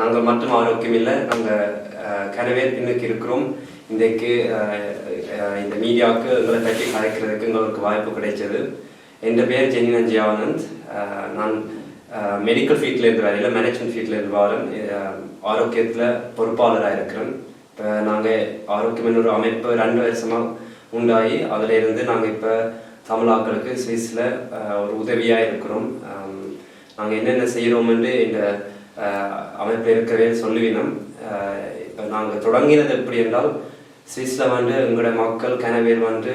நாங்கள் மட்டும் ஆரோக்கியம் இல்லை நாங்கள் கனவே பின்னுக்கு இருக்கிறோம். இன்றைக்கு இந்த மீடியாவுக்கு எங்களை பற்றி கலைக்கிறதுக்கு எங்களுக்கு வாய்ப்பு கிடைச்சது. என் பேர் ஜெனினன் ஜியானந்த் நான் மெடிக்கல் ஃபீல்டில் இருந்து இல்லை மேனேஜ்மெண்ட் ஃபீல்டில் இருந்து வரேன். ஆரோக்கியத்தில் பொறுப்பாளராக இருக்கிறேன். இப்போ நாங்கள் ஆரோக்கியம் ஒரு அமைப்பு ரெண்டு வருஷமாக உண்டாகி அதில் இருந்து நாங்கள் இப்போ தமிழாக்களுக்கு சுவிஸில் ஒரு உதவியாக இருக்கிறோம். நாங்கள் என்னென்ன செய்கிறோம்னு இந்த அமைப்பு இருக்கவே சொல்லுவினோம் இப்போ நாங்கள் தொடங்கினது எப்படி என்றால் சுவிஸில் வந்து எங்களுடைய மக்கள் கனவேல் வந்து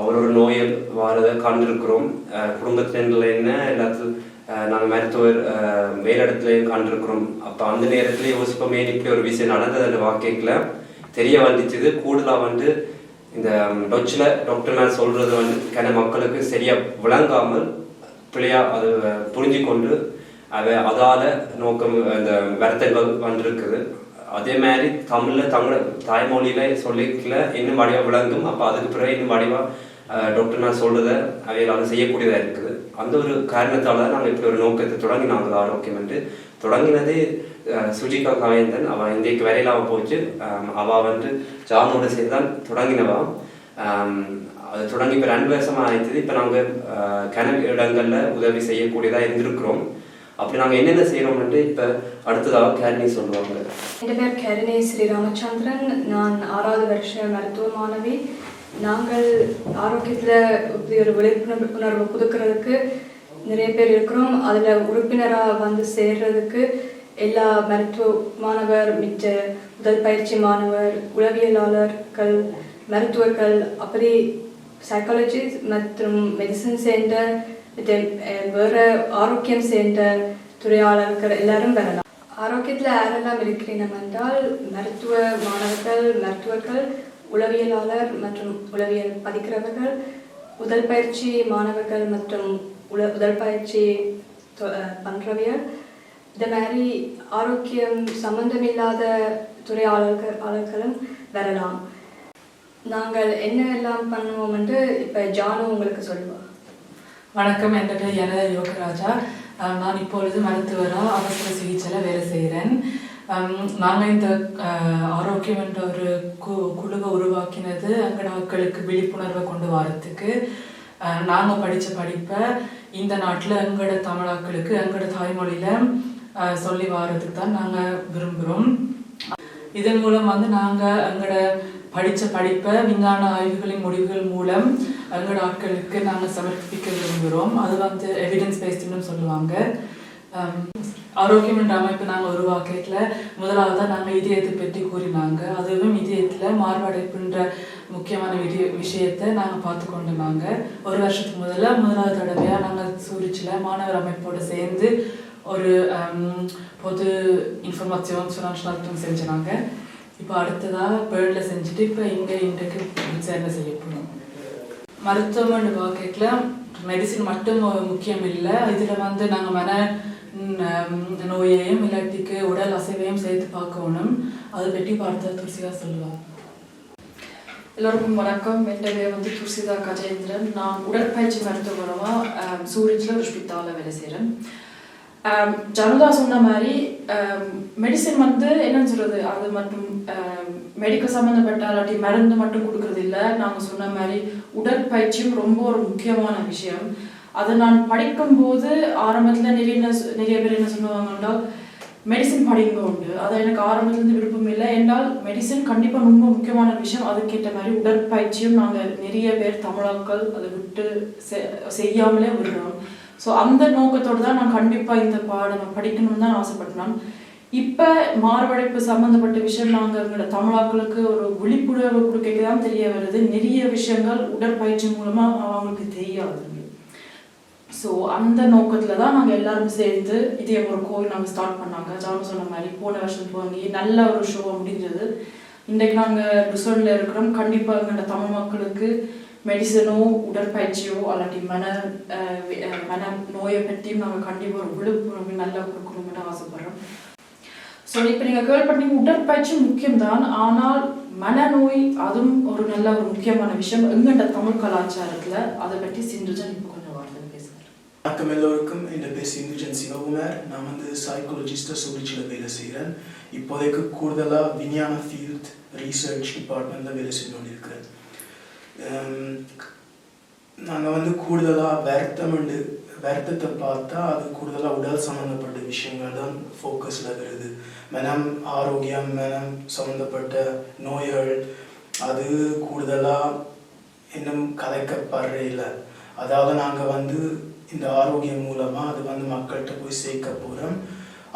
ஒரு ஒரு நோயை வாரதை கண்டிருக்கிறோம். குடும்பத்தினரில் என்ன எல்லாத்துக்கும் நாங்கள் மருத்துவர் அஹ், மேலிடத்துலையும் கண்டிருக்கிறோம். அப்போ அந்த நேரத்துல யோசிப்போமே இப்படி ஒரு விஷயம் நடந்தது அந்த வாக்கைக்குள்ள தெரிய வந்துச்சுது. கூடுதலாக வந்து இந்த டொச்சில் டாக்டர் மேல் சொல்றது வந்து கன மக்களுக்கு சரியாக விளங்காமல் பிள்ளையா அது புரிஞ்சு கொண்டு அதை அதால நோக்கம் அந்த வருத்தங்கள் வந்திருக்குது. அதே மாதிரி தமிழ்ல தமிழ் தாய்மொழியில சொல்லிக்கல இன்னும் வடிவா விளங்கும். அப்ப அதுக்கு பிறகு இன்னும் வடிவா டாக்டர் நான் சொல்றத அதை செய்யக்கூடியதா இருக்குது. அந்த ஒரு காரணத்தால தான் நாங்கள் இப்படி ஒரு நோக்கத்தை தொடங்கி நாங்கள் ஆரோக்கியம் என்று. தொடங்கினது சுஜிகா காயந்தன் அவன் இன்றைக்கு வரையிலாம போச்சு. அவள் வந்து ஜானோட சேர்ந்து தான் தொடங்கினவா அது தொடங்கி இப்போ ரெண்டு வருஷமாக ஆயிடுச்சு. இப்போ நாங்கள் கனவு இடங்களில் உதவி செய்யக்கூடியதாக இருந்திருக்கிறோம். அப்படி நாங்கள் என்னென்ன செய்கிறோம்னு இப்போ அடுத்ததாக கேரணி சொல்லுவாங்க. என் பேர் கேரணி ஸ்ரீ ராமச்சந்திரன் நான் ஆறாவது வருஷ மருத்துவ மாணவி நாங்கள் ஆரோக்கியத்தில் இப்படி ஒரு விழிப்புணர்வு உணர்வு புதுக்கிறதுக்கு நிறைய பேர் இருக்கிறோம். அதில் உறுப்பினராக வந்து சேர்றதுக்கு எல்லா மருத்துவ மாணவர் மிச்ச முதல் பயிற்சி மாணவர் உளவியலாளர்கள் மருத்துவர்கள் அப்படி சைக்காலஜி மற்றும் மெடிசன் சென்டர் வேறு ஆரோக்கியம் சேர்ந்த துறையாளர்கள் எல்லாரும் வரலாம் ஆரோக்கியத்தில் யாரெல்லாம் இருக்கிறீங்க என்றால் மருத்துவ மாணவர்கள் மருத்துவர்கள் உளவியலாளர் மற்றும் உளவியல் படிக்கிறவர்கள் உடல் பயிற்சி மாணவர்கள் மற்றும் உல உடல் பயிற்சி தொ- இந்த மாதிரி ஆரோக்கியம் சம்பந்தமில்லாத துறையாளர்கள் ஆளர்களும் வரலாம் நாங்கள் என்ன எல்லாம் பண்ணுவோம் என்று இப்போ ஜானு உங்களுக்கு சொல்லுவோம் வணக்கம். என் பேர் என யோகராஜா. நான் இப்பொழுது மருத்துவராக அவசர சிகிச்சையில் வேலை செய்கிறேன் நாங்கள் இந்த ஆரோக்கியம் என்ற ஒரு கு குழுவை உருவாக்கினது எங்களோட மக்களுக்கு விழிப்புணர்வை கொண்டு வரத்துக்கு. நாங்கள் படித்த படிப்பை இந்த நாட்டில் எங்களோட தமிழாக்களுக்கு எங்களோட தாய்மொழியில் சொல்லி வர்றதுக்கு தான் நாங்கள் விரும்புகிறோம் இதன் மூலம் வந்து நாங்கள் எங்களோட படித்த படிப்பை விஞ்ஞான ஆய்வுகளின் முடிவுகள் மூலம் எங்களோட ஆட்களுக்கு நாங்கள் சமர்ப்பிக்க விரும்புகிறோம். அது வந்து எவிடன்ஸ் பேஸ்டுன்னு சொல்லுவாங்க. Um, ஆரோக்கியம் என்ற அமைப்பு நாங்கள் உருவாக்கல முதலாவதாக நாங்கள் இதயத்தை பற்றி கூறினாங்க. அதுவும் இதயத்தில் மார்படைப்புன்ற முக்கியமான விதி விஷயத்தை நாங்கள் பார்த்து கொண்டு நாங்கள் ஒரு வருஷத்துக்கு முதல்ல முதலாவது தடவையாக நாங்கள் சூரிச்சில் மாணவர் அமைப்போடு சேர்ந்து ஒரு um, பொது இன்ஃபர்மேஷன் சுனான்ஸ்நாட்டம் செஞ்சாங்க இப்போ அடுத்ததாக பேர்டில் செஞ்சுட்டு இப்போ இங்கே இன்றைக்கு விசாரணை செய்ய மருத்துவமனை மருத்துவம்னு பார்க்கல மெடிசின் மட்டும் முக்கியம் இல்லை. இதில் வந்து நாங்கள் மன நோயையும் இல்லாட்டிக்கு உடல் அசைவையும் சேர்த்து பார்க்கணும். அதை பற்றி பார்த்தா துர்சிகா சொல்லுவாங்க எல்லோருக்கும் வணக்கம். என் பேர் வந்து துர்சிதா கஜேந்திரன். நான் உடற்பயிற்சி மருத்துவராக சூரிஜில் ஒரு ஹாஸ்பிட்டலில் வேலை செய்கிறேன் ஜனதா சொன்ன மாதிரி மெடிசின் வந்து என்னன்னு சொல்கிறது அது மட்டும் மெடிக்கல் சம்மந்தப்பட்ட இல்லாட்டி மருந்து மட்டும் கொடுக்கறது இல்லை. நாங்கள் சொன்ன மாதிரி உடற்பயிற்சியும் ரொம்ப ஒரு முக்கியமான விஷயம். அதை நான் படிக்கும்போது ஆரம்பத்தில் நிறைய நிறைய பேர் என்ன சொல்லுவாங்கன்னா மெடிசின் படிங்க உண்டு. அது எனக்கு ஆரம்பத்துலேருந்து விருப்பம் இல்லை. என்றால் மெடிசின் கண்டிப்பாக ரொம்ப முக்கியமான விஷயம். அதுக்கேற்ற மாதிரி உடற்பயிற்சியும் நாங்கள் நிறைய பேர் தமிழாக்கள் அதை விட்டு செ- செய்யாமலே விடுறோம். ஸோ அந்த நோக்கத்தோடு தான் நான் கண்டிப்பாக இந்த பாடம் படிக்கணும்னு தான் ஆசைப்பட்டேன். இப்போ மார்படைப்பு சம்மந்தப்பட்ட விஷயம் நாங்கள் தமிழாக்களுக்கு ஒரு விழிப்புணர்வு கொடுக்க தான் தெரிய வருது. நிறைய விஷயங்கள் உடற்பயிற்சி மூலமாக அவங்களுக்கு தெரியாது. ஸோ அந்த நோக்கத்தில் தான் நாங்கள் எல்லாரும் சேர்ந்து இதே ஒரு கோவில் நாங்கள் ஸ்டார்ட் பண்ணாங்க. ஜாம சொன்ன மாதிரி போன வருஷம் துவங்கி நல்ல ஒரு ஷோ முடிஞ்சது. இன்றைக்கு நாங்கள் ரிசோர்ட்டில் இருக்கிறோம். கண்டிப்பாக எங்களோட தமிழ் மக்களுக்கு மெடிசனோ உடற்பயிற்சியோ அல்லாட்டி மன மன நோயை பற்றியும் நாங்கள் கண்டிப்பாக ஒரு விழுப்புணர்வு நல்லா கொடுக்கணும்னு ஆசைப்படுறோம். ஸோ இப்போ நீங்கள் கேள்விப்பட்டீங்க உடற்பயிற்சி முக்கியம்தான். ஆனால் மனநோய் அதுவும் ஒரு நல்ல ஒரு முக்கியமான விஷயம். எங்கள்ட தமிழ் கலாச்சாரத்தில் அதை பற்றி சிந்துஜன் இப்போ கொஞ்சம் வார்த்தை பேசுகிறேன் வணக்கம் எல்லோருக்கும். என் பேர் சிந்துஜன் சிவகுமார். நான் வந்து சைக்காலஜிஸ்டாக சூழ்ச்சியில் வேலை செய்கிறேன் இப்போதைக்கு கூடுதலாக விஞ்ஞான ஃபீல்ட் ரீசர்ச் டிபார்ட்மெண்ட்டில் வேலை செஞ்சு கொண்டிருக்கிறேன். நாங்கள் வந்து கூடுதலாக வருத்தம் உண்டு வருத்தத்தை பார்த்தா அது கூடுதலாக உடல் சம்மந்தப்பட்ட விஷயங்கள் தான் ஃபோக்கஸில் வருது. மனம் ஆரோக்கியம் மனம் சம்மந்தப்பட்ட நோய்கள் அது கூடுதலாக இன்னும் கலைக்கப்படுற இல்லை. அதாவது நாங்கள் வந்து இந்த ஆரோக்கியம் மூலமாக அது வந்து மக்கள்கிட்ட போய் சேர்க்க போகிறோம்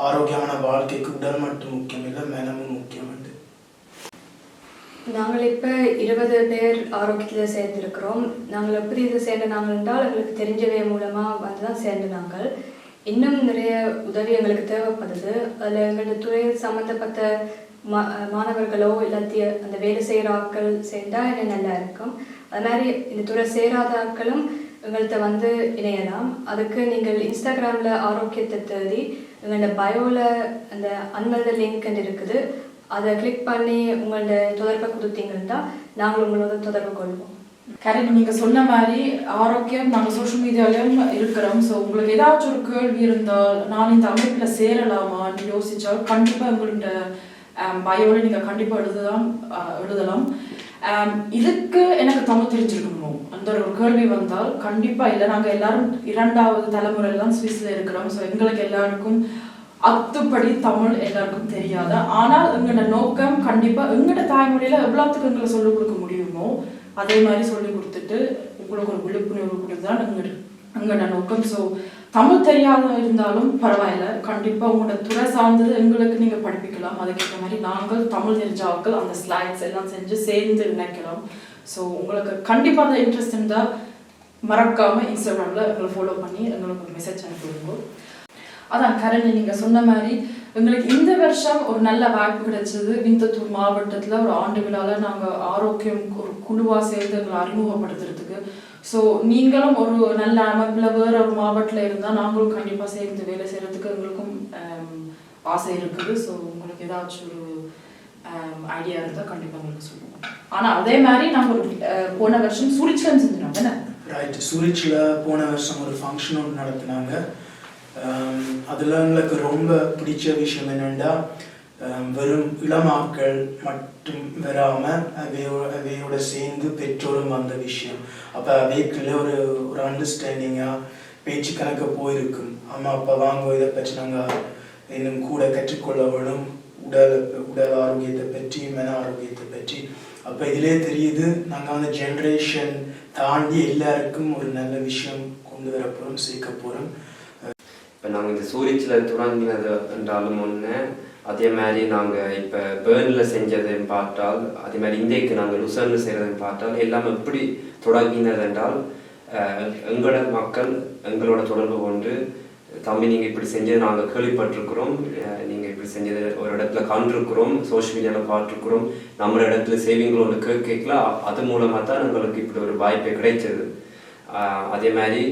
ஆரோக்கியமான வாழ்க்கைக்கு உடல் மட்டும் முக்கியம் இல்லை மனமும் முக்கியம். நாங்கள் இப்போ இருபது பேர் ஆரோக்கியத்தில் சேர்ந்திருக்கிறோம். நாங்கள் எப்படி இது சேர்ந்த நாங்கள் என்றால் எங்களுக்கு தெரிஞ்சவை மூலமாக வந்து தான் சேர்ந்து நாங்கள் இன்னும் நிறைய உதவி எங்களுக்கு தேவைப்படுது. அதில் எங்களோட துறை சம்மந்தப்பட்ட மா மாணவர்களோ இல்லாத்திய அந்த வேலை செய்கிற ஆட்கள் சேர்ந்தால் இன்னும் நல்லா இருக்கும். அது மாதிரி இந்த துறை சேராத ஆட்களும் எங்கள்கிட்ட வந்து இணையலாம். அதுக்கு நீங்கள் இன்ஸ்டாகிராமில் ஆரோக்கியத்தை தேடி எங்களோட பயோவில் அந்த அன்மல்த லிங்க் இருக்குது. அதை கிளிக் பண்ணி உங்களோட தொடர்பை கொடுத்தீங்கன்னா நாங்கள் உங்களோட தொடர்பு கொள்வோம். கரெக்ட் நீங்க சொன்ன மாதிரி ஆரோக்கியம் நாங்கள் சோஷியல் மீடியாலயும் இருக்கிறோம். ஸோ உங்களுக்கு ஏதாச்சும் ஒரு கேள்வி இருந்தால் நான் இந்த அமைப்பில் சேரலாமான்னு யோசிச்சால் கண்டிப்பாக உங்களோட பயோல நீங்க கண்டிப்பா எழுதலாம் எழுதலாம். இதுக்கு எனக்கு தமிழ் தெரிஞ்சிருக்கணும்? அந்த ஒரு கேள்வி வந்தால் கண்டிப்பா இல்லை. நாங்கள் எல்லாரும் இரண்டாவது தலைமுறையில தான் சுவிஸ்ல இருக்கிறோம். ஸோ எங்களுக்கு எல்லாருக்கும் அத்துப்படி தமிழ் எல்லாருக்கும் தெரியாது? ஆனால் எங்களோட நோக்கம் கண்டிப்பா எங்களோட தாய்மொழியில எவ்வளோத்துக்கு எங்களை சொல்லிக் கொடுக்க முடியுமோ அதே மாதிரி சொல்லி கொடுத்துட்டு உங்களுக்கு ஒரு விழிப்புணர்வு கொடுத்துதான் எங்களோட எங்களோட நோக்கம். ஸோ தமிழ் தெரியாத இருந்தாலும் பரவாயில்ல. கண்டிப்பா உங்களோட துறை சார்ந்தது எங்களுக்கு நீங்க படிப்பிக்கலாம். அதுக்கேற்ற மாதிரி நாங்கள் தமிழ் தெரிஞ்ச ஆட்கள் அந்த ஸ்லைட்ஸ் எல்லாம் செஞ்சு சேர்ந்து நினைக்கலாம் ஸோ உங்களுக்கு கண்டிப்பா அந்த இன்ட்ரெஸ்ட் இருந்தா மறக்காம இன்ஸ்டாகிராம்ல எங்களை ஃபாலோ பண்ணி எங்களுக்கு ஒரு மெசேஜ் அனுப்பிவிடுவோம் அதான் கரண் நீங்க சொன்ன மாதிரி எங்களுக்கு இந்த வருஷம் ஒரு நல்ல வாய்ப்பு கிடைச்சது. விந்தத்தூர் மாவட்டத்துல ஒரு ஆண்டு விழால நாங்க ஆரோக்கியம் ஒரு குழுவா சேர்ந்து எங்களை அறிமுகப்படுத்துறதுக்கு. ஸோ நீங்களும் ஒரு நல்ல அமைப்புல வேற ஒரு மாவட்டத்துல இருந்தா நாங்களும் கண்டிப்பா சேர்ந்து வேலை செய்யறதுக்கு எங்களுக்கும் ஆசை இருக்குது. ஸோ உங்களுக்கு ஏதாச்சும் ஒரு ஐடியா இருந்தா கண்டிப்பா உங்களுக்கு சொல்லுவோம் ஆனா அதே மாதிரி நாங்க ஒரு போன வருஷம் சுரிச்சலம் செஞ்சோம் தானே ரைட் சூரிச்சில் போன வருஷம் ஒரு ஃபங்க்ஷன் ஒன்று நடத்தினாங்க. Um, அதில் எங்களுக்கு ரொம்ப பிடிச்ச விஷயம் என்னென்னா um, வெறும் இளமாக்கள் மட்டும் வராமல் அவையோட அவையோட சேர்ந்து பெற்றோரும் வந்த விஷயம். அப்போ அவைக்குள்ளே ஒரு ஒரு அண்டர்ஸ்டாண்டிங்காக பேச்சு கணக்கு போயிருக்கும். அம்மா அப்பா வாங்க இதை பற்றி நாங்கள் இன்னும் கூட கற்றுக்கொள்ள வேணும். உடல் உடல் ஆரோக்கியத்தை பற்றி மன ஆரோக்கியத்தை பற்றி. அப்போ இதிலே தெரியுது நாங்கள் வந்து ஜென்ரேஷன் தாண்டி எல்லாருக்கும் ஒரு நல்ல விஷயம் கொண்டு வர போகிறோம் சேர்க்க போகிறோம் இப்போ நாங்கள் இந்த சூரிச்சில் தொடங்கினது என்றாலும் ஒன்று அதே மாதிரி நாங்கள் இப்போ பேர்னில் செஞ்சதையும் பார்த்தால் அதே மாதிரி இந்தியக்கு நாங்கள் லுசர்னில் செய்கிறதையும் பார்த்தால் எல்லாம் எப்படி தொடங்கினது என்றால் எங்களோட மக்கள் எங்களோட தொடர்பு கொண்டு தம்பி நீங்கள் இப்படி செஞ்சது நாங்கள் கேள்விப்பட்டிருக்கிறோம். நீங்கள் இப்படி செஞ்சது ஒரு இடத்துல கண்டிருக்கிறோம். சோஷியல் மீடியாவில் பார்த்துருக்குறோம். நம்ம இடத்துல சேவிங்களை ஒன்று கேட்கல. அது மூலமாக தான் எங்களுக்கு இப்படி ஒரு வாய்ப்பு கிடைச்சது. அதே மாதிரி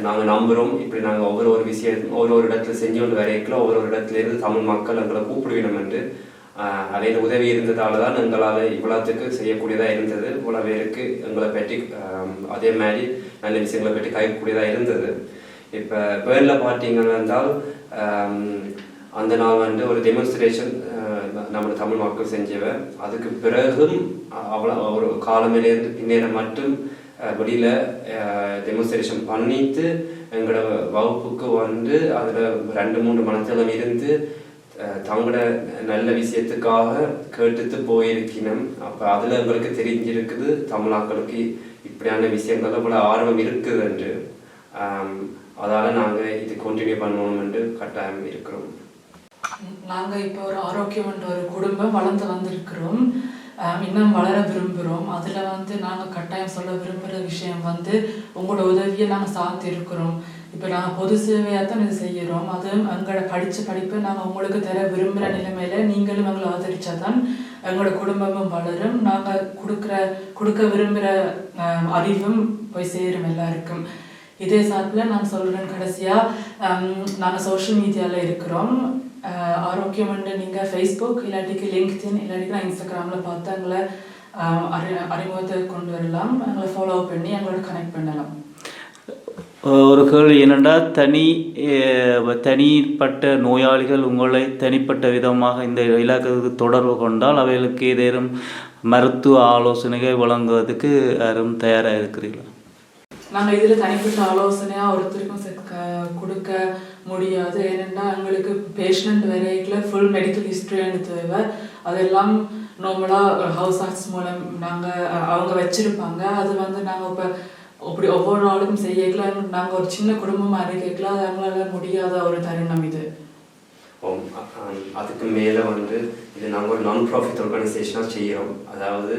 நாங்கள் நம்புகிறோம் இப்படி நாங்கள் ஒவ்வொரு ஒரு விஷயம் ஒரு ஒரு இடத்துல செஞ்சு கொண்டு வரைக்கல ஒவ்வொரு ஒரு இடத்துல இருந்து தமிழ் மக்கள் எங்களை கூப்பிடுவிடும் என்று ஆஹ் உதவி இருந்ததால தான் எங்களால் இவ்வளோத்துக்கு செய்யக்கூடியதாக இருந்தது. இவ்வளோ பேருக்கு எங்களை பற்றி அதே மாதிரி நல்ல விஷயங்களை பற்றி கைக்கூடியதாக இருந்தது. இப்போ பேரில் பார்த்தீங்கன்னா இருந்தால் அந்த நாள் வந்து ஒரு டெமான்ஸ்ட்ரேஷன் நம்ம தமிழ் மக்கள் செஞ்சவன் அதுக்கு பிறகும் அவ்வளோ ஒரு காலமிலேருந்து பின்னேற மட்டும் வெளியில் டெமான்ஸ்ட்ரேஷன் பண்ணிட்டு எங்களோட வகுப்புக்கு வந்து அதில் ரெண்டு மூணு மனத்திலும் இருந்து தங்களோட நல்ல விஷயத்துக்காக கேட்டுட்டு போயிருக்கணும் அப்போ அதில் எங்களுக்கு தெரிஞ்சிருக்குது தமிழாக்களுக்கு இப்படியான விஷயங்கள் இவ்வளோ ஆர்வம் இருக்குது என்று. அதால நாங்கள் இது கண்டினியூ பண்ணணும் என்று கட்டாயம் இருக்கிறோம். நாங்கள் இப்போ ஒரு ஆரோக்கியம்ன்ற ஒரு குடும்பம் வளர்ந்து வந்திருக்கிறோம். இன்னும் வளர விரும்புகிறோம் அதில் வந்து நாங்கள் கட்டாயம் சொல்ல விரும்புகிற விஷயம் வந்து உங்களோட உதவியை நாங்கள் சார்ந்து இருக்கிறோம். இப்போ நாங்கள் பொது சேவையாக தான் இது செய்கிறோம் அதுவும் எங்களோட படித்த படிப்பை நாங்கள் உங்களுக்கு தர விரும்புகிற நிலைமையில நீங்களும் எங்களை ஆதரிச்சா தான் எங்களோட குடும்பமும் வளரும். நாங்கள் கொடுக்குற கொடுக்க விரும்புகிற அறிவும் போய் சேரும் எல்லாருக்கும். இதே சார்பில் நான் சொல்கிறேன் கடைசியாக நாங்கள் சோஷியல் மீடியாவில் இருக்கிறோம். ஆரோக்கியம் வந்து நீங்கள் ஃபேஸ்புக் இல்லாட்டிக்கு லிங்க்டின் இல்லாட்டிக்கு இன்ஸ்டாகிராமில் பார்த்து எங்களை அறி அறிமுகத்தை கொண்டு வரலாம். எங்களை ஃபாலோ பண்ணி எங்களோட கனெக்ட் பண்ணலாம். ஒரு கேள்வி என்னென்னா தனி தனிப்பட்ட நோயாளிகள் உங்களை தனிப்பட்ட விதமாக இந்த இலாக்கத்துக்கு தொடர்பு கொண்டால் அவைகளுக்கு ஏதேனும் மருத்துவ ஆலோசனைகள் வழங்குவதற்கு யாரும் தயாராக இருக்கிறீர்களா? நாங்கள் இதில் தனிப்பட்ட ஆலோசனையாக ஒருத்தருக்கும் கொடுக்க முடியாது. ஏனென்னா எங்களுக்கு பேஷண்ட் வரைக்கில் ஃபுல் மெடிக்கல் ஹிஸ்ட்ரி தேவை. அதெல்லாம் நார்மலாக ஹவுஸ் ஆர்ட்ஸ் மூலம் நாங்கள் அவங்க வச்சுருப்பாங்க. அது வந்து நாங்கள் இப்போ அப்படி ஒவ்வொரு நாளும் செய்யக்கல நாங்கள் ஒரு சின்ன குடும்பமாக இருக்கல அது அவங்களால முடியாத ஒரு தருணம் இது. அதுக்கு மேலே வந்து இது நாங்கள் ஒரு நான் ப்ராஃபிட் ஆர்கனைசேஷனாக செய்கிறோம் அதாவது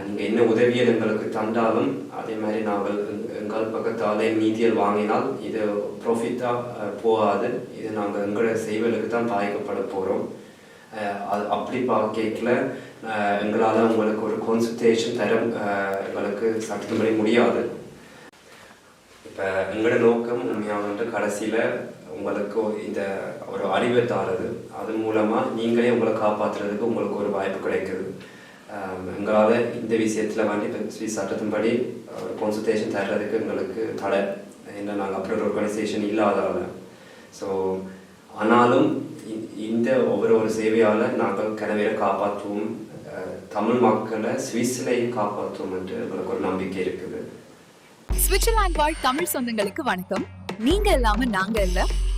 நீங்கள் என்ன உதவியல் எங்களுக்கு தந்தாலும் அதே மாதிரி நாங்கள் எங்கள் பக்கத்தாலே நீதியில் வாங்கினால் இது ப்ராஃபிட்டாக போகாது. இது நாங்கள் எங்களோட செய்வலுக்கு தான் பாதிக்கப்பட போகிறோம் அது அப்படி பார்க்கல எங்களால் உங்களுக்கு ஒரு கான்சன்ட்ரேஷன் தர அஹ், எங்களுக்கு சட்டத்தின்படி முடியாது. இப்போ எங்களோட நோக்கம் உண்மையாக வந்து கடைசியில் உங்களுக்கு இந்த ஒரு அறிவை தாரது. அது மூலமாக நீங்களே உங்களை காப்பாற்றுறதுக்கு உங்களுக்கு ஒரு வாய்ப்பு கிடைக்குது. எங்களால் இந்த விஷயத்தில் வந்து இப்போ ஸ்விஸ் சட்டத்தின்படி ஒரு கான்சல்டேஷன் தர்றதுக்கு எங்களுக்கு தடை. ஏன்னா நாங்கள் அப்படி ஒரு ஆர்கனைசேஷன் இல்லாதால ஸோ ஆனாலும் இ- இந்த ஒவ்வொரு ஒரு சேவையால் நாங்கள் கனவேரை காப்பாற்றுவோம். தமிழ் மக்களை சுவிஸ்லையும் காப்பாற்றுவோம் என்று எங்களுக்கு ஒரு நம்பிக்கை இருக்குது. சுவிட்சர்லாந்து வாழ் தமிழ் சொந்தங்களுக்கு வணக்கம். நீங்க இல்லாம நாங்க இல்லை.